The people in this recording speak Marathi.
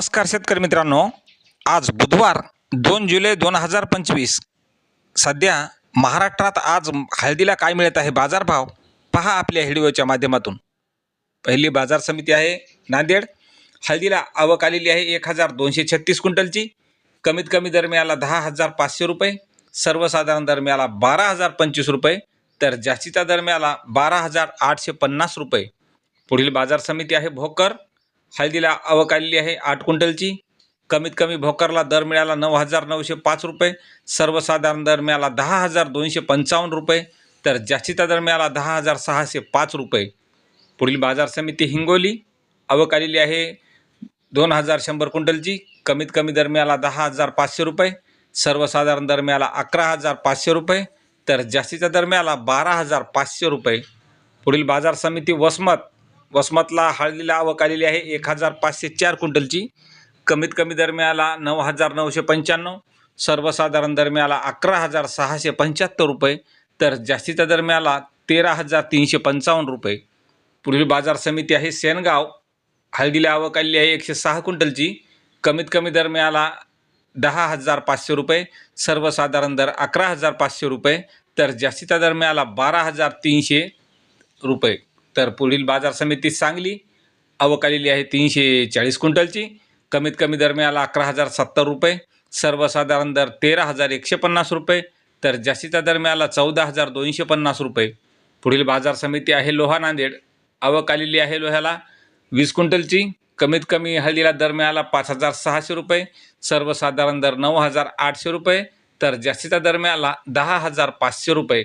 नमस्कार शेतकरी मित्रांनो. आज बुधवार दोन जुलै दोन हजार पंचवीस. सध्या महाराष्ट्रात आज हळदीला काय मिळत आहे बाजारभाव? पहा आपल्या व्हिडिओच्या माध्यमातून. पहिली बाजार समिती आहे नांदेड. हळदीला आवक आलेली आहे एक हजार दोनशे छत्तीस क्विंटलची. कमीत कमी दर मिळाला दहा हजार पाचशे रुपये. सर्वसाधारण दर मिळाला बारा हजार पंचवीस रुपये. तर जास्तीचा दर मिळाला बारा हजार आठशे पन्नास रुपये. पुढील बाजार समिती आहे भोकर. हळदीला आवक आलेली आहे. आठ क्विंटलची. कमीत कमी भोकरला दर मिळाला नऊ हजार नऊशे पाच रुपये. सर्वसाधारण दर मिळाला दहा हजार दोनशे पंचावन्न रुपये. तर जास्तीचा दर मिळाला दहा हजार सहाशे पाच रुपये. पुढील बाजार समिती हिंगोली. आवक आलेली आहे दोन हजार शंभर क्विंटलची. कमीत कमी दर मिळाला दहा हजार पाचशे रुपये. सर्वसाधारण दर मिळाला अकरा हजार पाचशे रुपये. तर जास्तीचा दर मिळाला बारा हजार पाचशे रुपये. पुढील बाजार समिती वसमत. वसमतला हळदीला आवक आलेली आहे. एक हजार पाचशे चार क्विंटलची. कमीत कमी दरम्याला नऊ हजार नऊशे पंच्याण्णव. सर्वसाधारण दरम्याला अकरा हजार सहाशे पंच्याहत्तर रुपये. तर जास्तीच्या दरम्याला तेरा हजार तीनशे पंचावन्न रुपये. पुढील बाजार समिती आहे सेनगाव. हळदीला आवक आलेली आहे एकशे सहा क्विंटलची. कमीत कमी दरम्याला दहा हजार पाचशे रुपये. सर्वसाधारण दर अकरा हजार पाचशे रुपये. तर जास्तीचा दरम्याला बारा हजार तीनशे रुपये. तर पुढील बाजार समिती सांगली. अवकालेली आहे तीनशे चाळीस क्विंटलची. कमीत कमी दरम्याला अकरा हजार सत्तर रुपये. सर्वसाधारण दर तेरा हजार एकशे पन्नास रुपये. तर जास्तीचा दरम्याला चौदा हजार दोनशे पन्नास रुपये. पुढील बाजार समिती आहे लोहा नांदेड. आवक आलेली आहे लोह्याला वीस क्विंटलची. कमीत कमी हळदीला दर मिळाला पाच हजार सहाशे रुपये. सर्वसाधारण दर नऊ हजार आठशे रुपये. तर जास्तीचा दर मिळाला दहा हजार पाचशे रुपये.